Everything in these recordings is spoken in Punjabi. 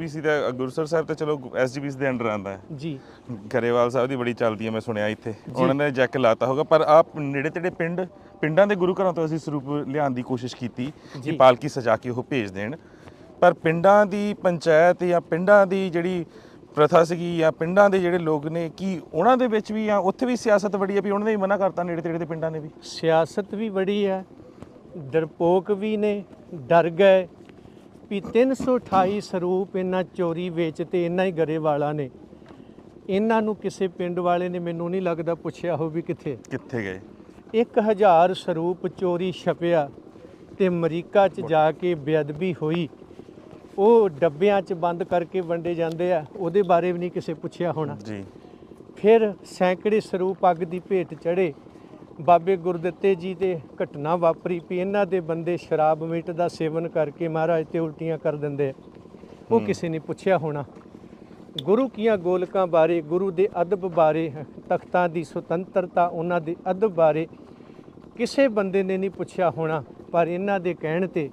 ਐਸਜੀਪੀਸੀ ਦਾ ਗੁਰਸਰ ਸਾਹਿਬ ਤੇ ਚਲੋ ਐਸਜੀਪੀਸੀ ਦੇ ਅੰਡਰ ਆਂਦਾ ਹੈ। ਜੀ। ਗਰੇਵਾਲ ਸਾਹਿਬ ਦੀ ਬੜੀ ਚੱਲਦੀ ਹੈ ਮੈਂ ਸੁਣਿਆ ਇੱਥੇ। ਉਹਨਾਂ ਨੇ ਜੈਕ ਲਾਤਾ ਹੋਗਾ ਪਰ ਆਪ ਨੇੜੇ ਤੇੜੇ ਪਿੰਡ ਪਿੰਡਾਂ ਦੇ ਗੁਰੂ ਘਰਾਂ ਤੋਂ ਅਸੀਂ ਸਰੂਪ ਲਿਆਉਣ ਦੀ ਕੋਸ਼ਿਸ਼ ਕੀਤੀ ਕਿ। ਪਾਲਕੀ ਸਜਾ ਕੇ ਉਹ ਭੇਜ ਦੇਣ। ਪਰ ਪਿੰਡਾਂ ਦੀ ਪੰਚਾਇਤ ਜਾਂ ਪਿੰਡਾਂ ਦੀ ਜਿਹੜੀ ਪ੍ਰਥਾ ਸੀਗੀ ਜਾਂ ਪਿੰਡਾਂ ਦੇ ਜਿਹੜੇ ਲੋਕ ਨੇ ਕੀ ਉਹਨਾਂ ਦੇ ਵਿੱਚ ਵੀ ਜਾਂ ਉੱਥੇ ਵੀ ਸਿਆਸਤ ਬੜੀ ਹੈ ਵੀ ਉਹਨਾਂ ਨੇ ਵੀ ਮਨਾ ਕਰਤਾ ਨੇੜੇ ਤੇੜੇ ਦੇ ਪਿੰਡਾਂ ਨੇ ਵੀ? ਸਿਆਸਤ ਵੀ ਬੜੀ ਹੈ ਡਰਪੋਕ ਵੀ ਨੇ ਡਰ ਗਏ। ਵੀ 328 ਸਰੂਪ ਇਹਨਾਂ ਚੋਰੀ ਵੇਚਤੇ ਇਹਨਾਂ ਹੀ ਗਰੇਵਾਲਾ ਨੇ। ਇਹਨਾਂ ਨੂੰ ਕਿਸੇ ਪਿੰਡ ਵਾਲੇ ਨੇ ਮੈਨੂੰ ਨਹੀਂ ਲੱਗਦਾ ਪੁੱਛਿਆ ਹੋ ਵੀ ਕਿੱਥੇ। ਕਿੱਥੇ ਗਏ? 1000 ਸਰੂਪ ਚੋਰੀ ਛਪਿਆ ਤੇ ਅਮਰੀਕਾ 'ਚ ਜਾ ਕੇ ਬੇਅਦਬੀ ਹੋਈ। ਉਹ ਡੱਬਿਆਂ 'ਚ ਬੰਦ ਕਰਕੇ ਵੰਡੇ ਜਾਂਦੇ ਆ ਉਹਦੇ ਬਾਰੇ ਵੀ ਨਹੀਂ ਕਿਸੇ ਪੁੱਛਿਆ ਹੋਣਾ। ਜੀ। ਫਿਰ ਸੈਂਕੜੇ ਸਰੂਪ ਅੱਗ ਦੀ ਭੇਟ ਚੜੇ ਬਾਬੇ ਗੁਰਦਿੱਤੇ ਜੀ ਤੇ ਘਟਨਾ ਵਾਪਰੀ ਵੀ ਇਹਨਾਂ ਦੇ ਬੰਦੇ ਸ਼ਰਾਬ ਮੀਟ ਦਾ ਸੇਵਨ ਕਰਕੇ ਮਹਾਰਾਜ ਤੇ ਉਲਟੀਆਂ ਕਰ ਦਿੰਦੇ। ਉਹ ਕਿਸੇ ਨੇ ਪੁੱਛਿਆ ਹੋਣਾ ਗੁਰੂ ਕੀਆਂ ਗੋਲਕਾਂ ਬਾਰੇ ਗੁਰੂ ਦੇ ਅਦਬ ਬਾਰੇ ਤਖਤਾਂ ਦੀ ਸੁਤੰਤਰਤਾ ਉਹਨਾਂ ਦੇ ਅਦਬ ਬਾਰੇ? ਕਿਸੇ ਬੰਦੇ ਨੇ ਨਹੀਂ ਪੁੱਛਿਆ ਹੋਣਾ ਪਰ ਇਹਨਾਂ ਦੇ ਕਹਿਣ ਤੇ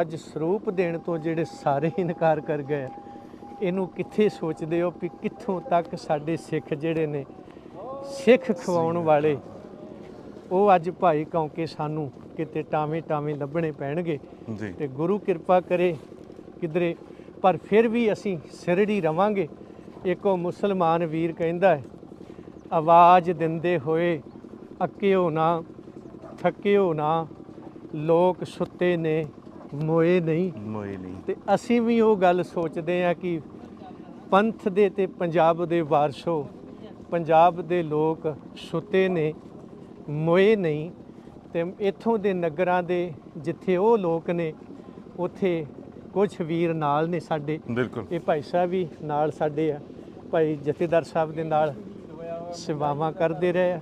ਅੱਜ ਸਰੂਪ ਦੇਣ ਤੋਂ ਜਿਹੜੇ ਸਾਰੇ ਇਨਕਾਰ ਕਰ ਗਏ। ਇਹਨੂੰ ਕਿੱਥੇ ਸੋਚਦੇ ਹੋ ਵੀ ਕਿੱਥੋਂ ਤੱਕ ਸਾਡੇ ਸਿੱਖ ਜਿਹੜੇ ਨੇ ਸਿੱਖ ਖਵਾਉਣ ਵਾਲੇ ਉਹ ਅੱਜ ਭਾਈ ਕੌਂਕੇ ਸਾਨੂੰ ਕਿਤੇ ਟਾਵੇਂ ਟਾਵੇਂ ਲੱਭਣੇ ਪੈਣਗੇ ਜੀ। ਤੇ ਗੁਰੂ ਕਿਰਪਾ ਕਰੇ ਕਿਧਰੇ। ਪਰ ਫਿਰ ਵੀ ਅਸੀਂ ਸਿਰੜੀ ਰਵਾਂਗੇ। ਇੱਕੋ ਮੁਸਲਮਾਨ ਵੀਰ ਕਹਿੰਦਾ ਹੈ ਆਵਾਜ਼ ਦਿੰਦੇ ਹੋਏ ਅੱਕਿਓ ਨਾ ਥੱਕਿਓ ਨਾ। ਲੋਕ ਸੁੱਤੇ ਨੇ ਮੋਏ ਨਹੀਂ। ਮੋਏ ਨਹੀਂ। ਤੇ ਅਸੀਂ ਵੀ ਉਹ ਗੱਲ ਸੋਚਦੇ ਆ ਕਿ ਪੰਥ ਦੇ ਤੇ ਪੰਜਾਬ ਦੇ ਵਾਰਸੋ ਪੰਜਾਬ ਦੇ ਲੋਕ ਸੁੱਤੇ ਨੇ ਮੋਏ ਨਹੀਂ ਤੇ ਇੱਥੋਂ ਦੇ ਨਗਰਾਂ ਦੇ ਜਿੱਥੇ ਉਹ ਲੋਕ ਨੇ ਉਥੇ ਕੁਝ ਵੀਰ ਨਾਲ ਨੇ ਸਾਡੇ। ਬਿਲਕੁਲ। ਇਹ ਭਾਈ ਸਾਹਿਬ ਵੀ ਨਾਲ ਸਾਡੇ ਆ। ਭਾਈ ਜਥੇਦਾਰ ਸਾਹਿਬ ਦੇ ਨਾਲ ਸੇਵਾਵਾਂ ਕਰਦੇ ਰਹੇ ਆ।